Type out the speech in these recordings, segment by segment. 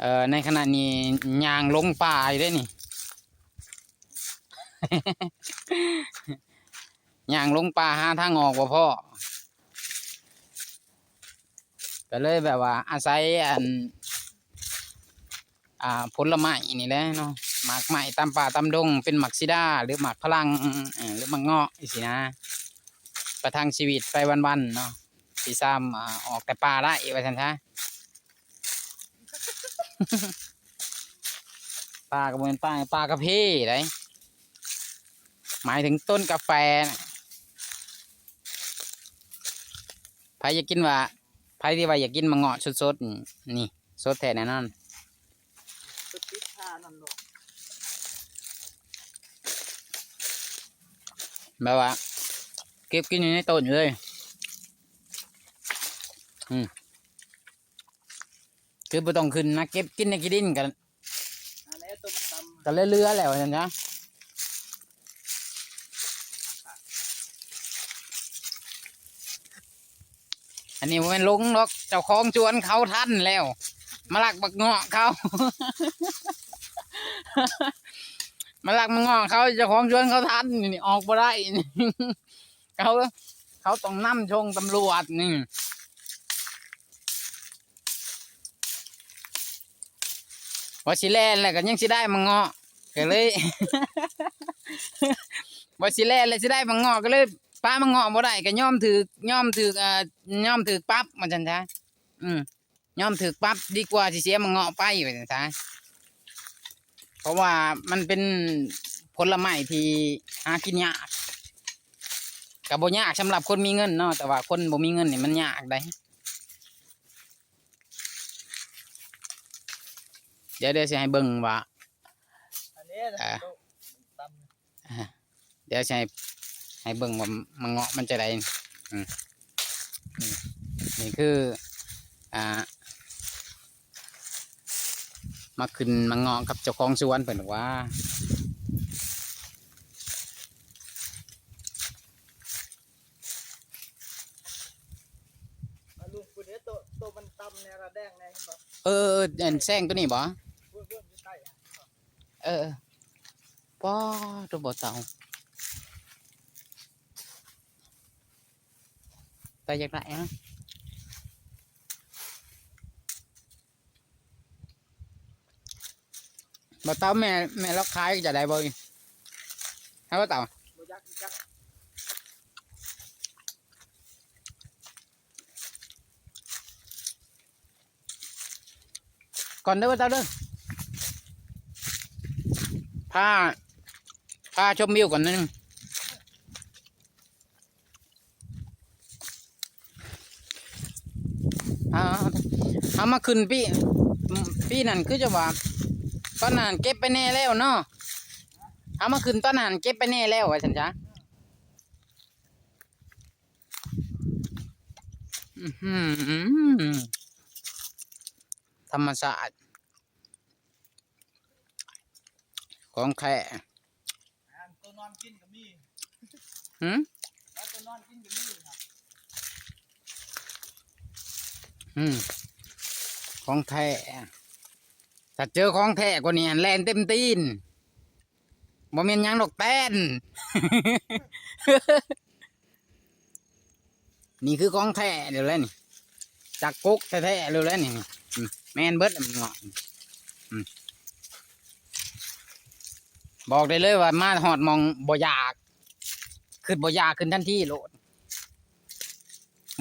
เอ่อในขณะนี้ยางลงป่าอยู่ด้นี่ ยางลงป่าหาทางออกบ่พ่อก็เลยแบบว่า อาศัยอันอ่าผลไม้นี่แหละเนาะหมากไม้ตามป่าตามดง เป็นหมากซิดาหรือหมากพลังหรือหมากเงาะสินะ ประทังชีวิตไปวันๆเนาะสีซ้ำออกแต่ป่าได้ว่าฉันซะ ป่ากระเวนป่าป่ากระเพาได้หมายถึงต้นกาแฟน่ะใครอยากกินว่าใครที่ว่าอยากกินมะเงาะสดๆนี่สดแท้แน่นอนแบบว่าเก็บกินอยู่ในต้นอยู่เลย อืม คือบ่ต้องขึ้นนะเก็บกินในกินดินกันอันนี้ตัวมันตำกันเรื่อยๆแล้วฉันจ้ะอันนี้มันลงนกเจ้าของชวนเขาทันแล้ว มาลักบักเงาะเขา มาลักบักเงาะเขาเจ้าของชวนเขาทันนี่ออกมาได้นี่เขาเขาต้องนำชงตำรวจนี่ ว่สิแล่นแล้วก็ยังสิได้มังเงาะก็เลยว่สิแล่นแล้วสิได้มังเงาะก็เลยป้ามังเงาะบ่ได้ก็ย่อมถือย่อมถืออ่าย่อมถือปั๊บมันจันทะอืมย่อมถือปั๊บดีกว่าสิเสียมังเงาะไปว่าจันทะเพราะว่ามันเป็นผลไม้ที่หากินยากกับบ่ยากสำหรับคนมีเงินเนาะแต่ว่าคนบ่มีเงินนี่มันยากได้ ดี๋ยวเดี๋ยวสิให้เบิ่งว่าอันนี้นะอ่าตัวตำเดี๋ยวจะให้ให้เบิ่งว่ามันเงาะมันจะได้อืมนี่นี่คืออ่ามาขึ้นมาเงาะกับเจ้าของสวนเพิ่นบอกว่ามาลุงคุณเนี้ยตัวตัวมันตำเนี่ยระแดงไงเห็นบ่เออเออเอ็นแซงตัวนี้บ่ เพื่อนเพื่อนอยู่ใต้อะ เออป้อตัวบ่เต่าไปจากไหนฮะบ่เต่าแม่แม่เราขายจะได้บ่อีให้บ่เต่าบ่ยักษ์จักก่อนเด้อว่าเจ้าเด้อ พาพาชมวิวก่อนนึงอ่าเอามาขึ้นพี่พี่นั่นคือจะว่าตอนนั้นเก็บไปแน่แล้วเนาะเอามาขึ้นตอนนั้นเก็บไปแน่แล้วว่าฉันจ้ะอื้อหือธรรมศาสตร์ ของแท้อ่านตัวนอนกินก็มีหืมแล้วตัวนอนกินก็มีครับอืมของแท้ถ้าเจอของแท้กว่านี้แลนเต็มตีนบ่แม่นหยังดอกแต้น นี่คือของแท้เดี๋ยวแล้วนี่จากกุ๊กแท้ๆเดี๋ยวแล้วนี่นี่อืมแม่นเบิดมันเงาะอืม บอกได้เลยว่ามาหอดมองบ่อยากขึ้นบ่อยากขึ้นทันทีโลด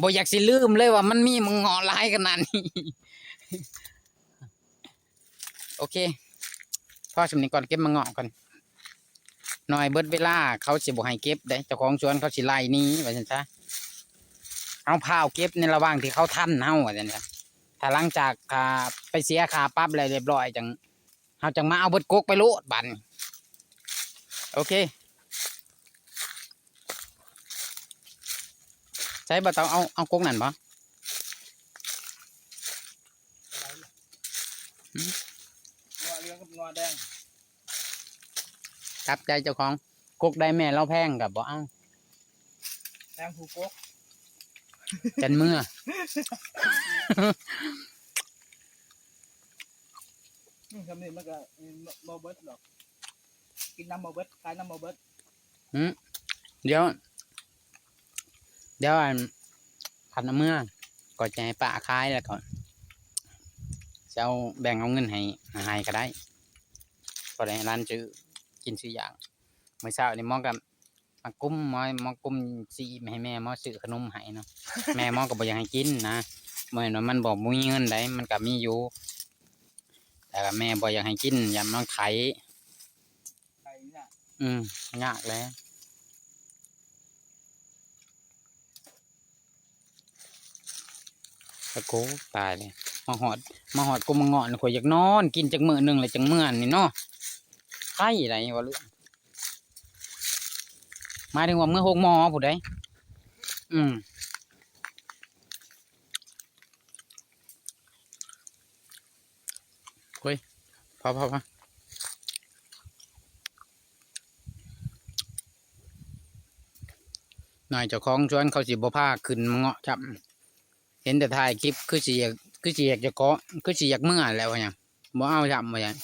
บ่อยากสิลืมเลยว่ามันมีมังงอหลายขนาดนี้ โอเคพ่อสำนี้ก่อนเก็บมังงอก่อนหน่อยเบิดเวลาเขาสิบ่ให้เก็บได้เจ้าของสวนเขาสิไล่นี้ว่าซั่นซะเอาพาวเก็บในระหว่างที่เขาทันเฮาว่าซั่นซะถ้าหลังจากาไปเสียค่าปรับอะไรเรียบร้อยจังเฮาจังมาเอาเบิดกกไปโลดบัดน โอเค ใช้บ่ต้องเอาเอากกนั่นบ่งัวเหลืองกับงัวแดงครับใจเจ้าของกกได้แม่เราแพงกับบ่เอาแดงผูกกกจันเมื่อำนี้มันก็โมเบิร์ตหรอก กินน้ำโมเบิร์ตขายน้ำโมเบิร์ตเดี๋ยว เดี๋ยวอันพันเอาเมื่อก็จะให้ป้าขายแล้วก่อนจะเอาแบ่งเอาเงินให้ให้ก็ได้ก็ได้ให้ร้านซื้อกินซื้ออย่างเมื่อเช้านี่หมอกับมากุ้มหมอหมอกุ้มซีมาให้แม่หมอซื้อขนมให้เนาะแม่หมอก็บ่อยากให้กินนะเมื่อนั้นมันบอกบ่มีเงินได้มันก็มีอยู่แต่ก็แม่บ่อยากให้กินยามมันไถไอ้เนี่ย อืมยากแล้วตะโกตายเลยมาหอด มาหอดกูมาเงาะนี่ข่อยอยากนอน กินจักมือหนึงเลยจังเมื่อนนี่เนาะไข้ไรวะเรื่องหมาถึงว่าเมื่อหกมอผู้ใดอืมเฮ้ยพอพอพอ นายเจ้าของชวนเขาสิบ่พาขึ้นเงาะจับเห็นแต่ถ่ายคลิปคือสิอยากคือสิอยากจะเกาะคือสิอยากเมื่อแล้วเนี่ยบ่เอาจับมาเนี่ย